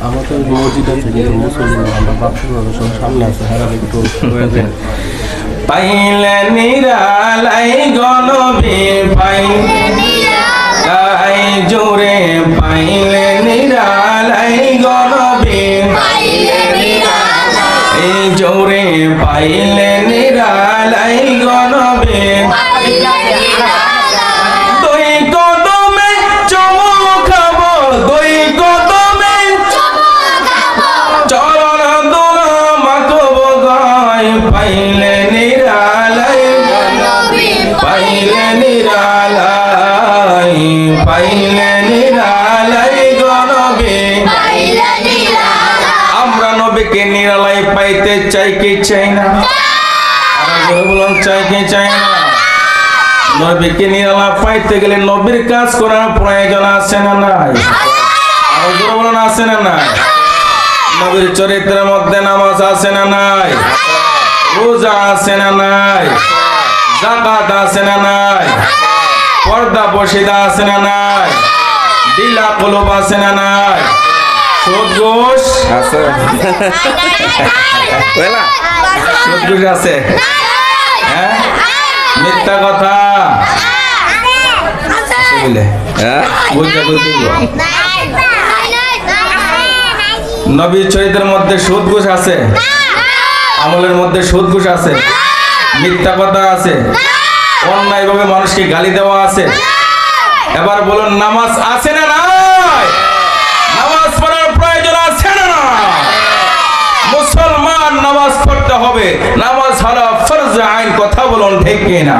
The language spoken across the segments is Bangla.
আমরা তো মসজিদে থেকে তো মুসলিম আমরা বাথরুম সব সামনে আছে হ্যাঁ একটু পাইলে নিরালাই গনবি পাইলাই জোরে পাইলে নিরালাই গনবি এই জোরে পাইলে নিরালাই গনবি গায় পাইলে নিরালাই। পাইলে নিরালাই পাইলে নিরালাই গনবে আমরা নবীকে নিরালাই পাইতে চাই কি চাই না? চাই কি চাই না? নবীকে নিরালা পাইতে গেলে নবীর কাজ করার প্রয়োজন আছে না নাই? আর আছে না নাই? নবীর চরিত্রের মধ্যে নামাজ আছে না নাই? রোজা আছে না নাই? জাকাত আছে না নাই? পর্দা বসিদা আছে না নাই? দিলা কলব আছে না নাই? হ্যাঁ? হ্যাঁ? নবীর চরিত্রের মধ্যে সুদ ঘুষ আছে? আমলের মধ্যে সুদঘুষ আছে মিথ্যা কথা আছে অন্যায়ভাবে মানুষকে গালি দেওয়া আছে। এবার বলুন নামাজ আছে না নাই? নামাজ পড়ার প্রয়োজন আছে না না মুসলমান নামাজ পড়তে হবে। নামাজ হলো ফরজ আইন কথা বলুন ঠিক কিনা?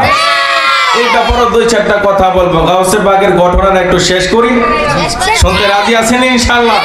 এই ব্যাপারে দুই চারটা কথা বলব। গাউসে বাগের ঘটনাটা একটু শেষ করি। শুনতে রাজি আছেন ইনশাল্লাহ?